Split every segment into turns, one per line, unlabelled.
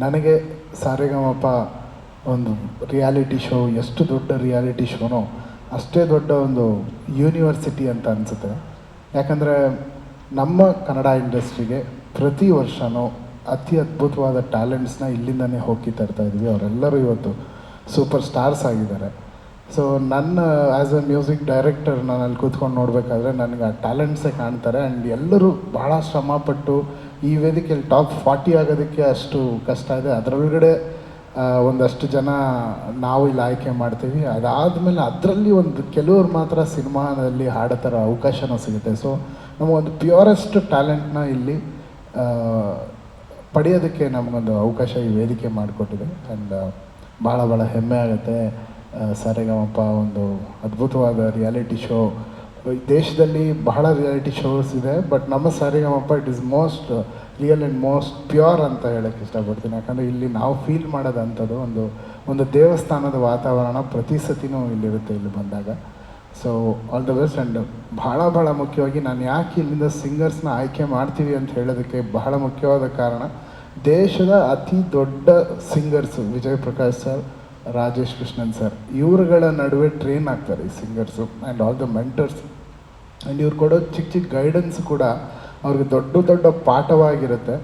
ನನಗೆ ಸಾರೆಗಮಪ ಒಂದು reality show ಎಷ್ಟು ದೊಡ್ಡ ರಿಯಾಲಿಟಿ ಶೋನೋ ಅಷ್ಟೇ ದೊಡ್ಡ ಒಂದು ಯೂನಿವರ್ಸಿಟಿ ಅಂತ ಅನಿಸುತ್ತೆ. ಯಾಕಂದರೆ ನಮ್ಮ ಕನ್ನಡ ಇಂಡಸ್ಟ್ರಿಗೆ ಪ್ರತಿ ವರ್ಷವೂ ಅತಿ ಅದ್ಭುತವಾದ ಟ್ಯಾಲೆಂಟ್ಸ್ನ ಇಲ್ಲಿಂದನೇ ಹೋಗಿ ತರ್ತಾ ಇದ್ವಿ. ಅವರೆಲ್ಲರೂ ಇವತ್ತು ಸೂಪರ್ ಸ್ಟಾರ್ಸ್ ಆಗಿದ್ದಾರೆ. ಸೊ ನನ್ನ ಆ್ಯಸ್ ಎ ಮ್ಯೂಸಿಕ್ ಡೈರೆಕ್ಟರ್ ನಾನು ಅಲ್ಲಿ ಕೂತ್ಕೊಂಡು ನೋಡಬೇಕಾದ್ರೆ ನನಗೆ ಆ ಟ್ಯಾಲೆಂಟ್ಸೇ ಕಾಣ್ತಾರೆ. ಆ್ಯಂಡ್ ಎಲ್ಲರೂ ಭಾಳ ಶ್ರಮಪಟ್ಟು ಈ ವೇದಿಕೆಯಲ್ಲಿ ಟಾಪ್ ಫಾರ್ಟಿ ಆಗೋದಕ್ಕೆ ಅಷ್ಟು ಕಷ್ಟ ಇದೆ. ಅದರೊಳಗಡೆ ಒಂದಷ್ಟು ಜನ ನಾವು ಇಲ್ಲಿ ಆಯ್ಕೆ ಮಾಡ್ತೀವಿ. ಅದಾದಮೇಲೆ ಅದರಲ್ಲಿ ಒಂದು ಕೆಲವರು ಮಾತ್ರ ಸಿನಿಮಾದಲ್ಲಿ ಹಾಡೋ ಥರ ಅವಕಾಶನೂ ಸಿಗುತ್ತೆ. ಸೊ ನಮಗೊಂದು ಪ್ಯೂರೆಸ್ಟ್ ಟ್ಯಾಲೆಂಟ್ನ ಇಲ್ಲಿ ಪಡೆಯೋದಕ್ಕೆ ನಮಗೊಂದು ಅವಕಾಶ ಈ ವೇದಿಕೆ ಮಾಡಿಕೊಟ್ಟಿದೆ. ಆ್ಯಂಡ್ ಭಾಳ ಭಾಳ ಹೆಮ್ಮೆ ಆಗುತ್ತೆ. ಸರಿಗಮಪ ಒಂದು ಅದ್ಭುತವಾದ ರಿಯಾಲಿಟಿ ಶೋ ದೇಶದಲ್ಲಿ ಬಹಳ ರಿಯಾಲಿಟಿ ಶೋಸ್ ಇದೆ ಬಟ್ ನಮ್ಮ Sa Re Ga Ma Pa it is most real and most pure ಅಂತ ಹೇಳಕ್ಕೆ ಇಷ್ಟಪಡ್ತೀನಿ. ಯಾಕಂದರೆ ಇಲ್ಲಿ ನಾವು ಫೀಲ್ ಮಾಡೋದಂಥದ್ದು ಒಂದು ಒಂದು ದೇವಸ್ಥಾನದ ವಾತಾವರಣ ಪ್ರತಿ ಸತಿನೂ ಇಲ್ಲಿರುತ್ತೆ, ಇಲ್ಲಿ ಬಂದಾಗ. So all the best and ಭಾಳ ಭಾಳ ಮುಖ್ಯವಾಗಿ ನಾನು ಯಾಕೆ ಇಲ್ಲಿಂದ ಸಿಂಗರ್ಸ್ನ ಆಯ್ಕೆ ಮಾಡ್ತೀವಿ ಅಂತ ಹೇಳೋದಕ್ಕೆ ಬಹಳ ಮುಖ್ಯವಾದ ಕಾರಣ ದೇಶದ ಅತಿ ದೊಡ್ಡ singers Vijay Prakash sir Rajesh Krishnan sir, ಇವರುಗಳ ನಡುವೆ ಟ್ರೈನ್ ಆಗ್ತಾರೆ ಈ singers and all the mentors and ಇವ್ರು ಕೊಡೋ ಚಿಕ್ಕ ಚಿಕ್ಕ ಗೈಡೆನ್ಸ್ ಕೂಡ ಅವ್ರಿಗೆ ದೊಡ್ಡ ದೊಡ್ಡ ಪಾಠವಾಗಿರುತ್ತೆ.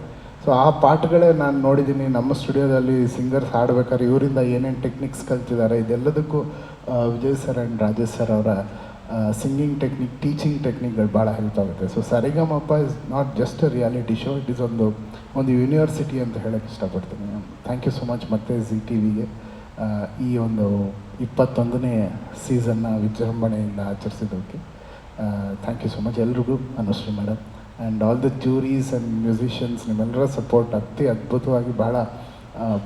ಸೊ ಆ ಪಾಠಗಳೇ ನಾನು ನೋಡಿದ್ದೀನಿ ನಮ್ಮ ಸ್ಟುಡಿಯೋದಲ್ಲಿ ಸಿಂಗರ್ಸ್ ಹಾಡ್ಬೇಕಾದ್ರೆ ಇವರಿಂದ ಏನೇನು ಟೆಕ್ನಿಕ್ಸ್ ಕಲ್ತಿದ್ದಾರೆ, ಇದೆಲ್ಲದಕ್ಕೂ Vijay sir and Rajesh sir ಅವರ ಸಿಂಗಿಂಗ್ ಟೆಕ್ನಿಕ್ ಟೀಚಿಂಗ್ ಟೆಕ್ನಿಕ್ಗಳು ಭಾಳ ಹೆಲ್ಪ್ ಆಗುತ್ತೆ. So Sa Re Ga Ma Pa is not just a reality show it is ಒಂದು ಒಂದು ಯೂನಿವರ್ಸಿಟಿ ಅಂತ ಹೇಳೋಕ್ಕೆ ಇಷ್ಟಪಡ್ತೀನಿ. ಥ್ಯಾಂಕ್ ಯು ಸೊ ಮಚ್ ಮತ್ತೆ ಜಿ ಟಿ ವಿಗೆ ಈ ಒಂದು ಇಪ್ಪತ್ತೊಂದನೇ ಸೀಸನ್ನ ವಿಜೃಂಭಣೆಯಿಂದ ಆಚರಿಸಿದ್ದಕ್ಕೆ ಥ್ಯಾಂಕ್ ಯು ಸೊ ಮಚ್ ಎಲ್ರಿಗೂ Anushree madam and all the juries and musicians ನಿಮ್ಮೆಲ್ಲರ ಸಪೋರ್ಟ್ ಅತಿ ಅದ್ಭುತವಾಗಿ ಭಾಳ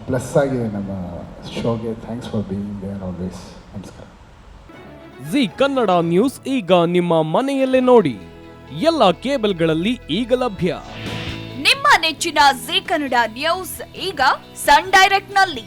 ಪ್ಲಸ್ ಆಗಿದೆ ನಮ್ಮ ಶೋಗೆ thanks for being there always ನಮಸ್ಕಾರ.
ಜಿ ಕನ್ನಡ ನ್ಯೂಸ್ ಈಗ ನಿಮ್ಮ ಮನೆಯಲ್ಲೇ ನೋಡಿ. ಎಲ್ಲ ಕೇಬಲ್ಗಳಲ್ಲಿ ಈಗ ಲಭ್ಯ.
ನಿಮ್ಮ ನೆಚ್ಚಿನ ಜಿ ಕನ್ನಡ ನ್ಯೂಸ್ ಈಗ ಸನ್ ಡೈರೆಕ್ಟ್ನಲ್ಲಿ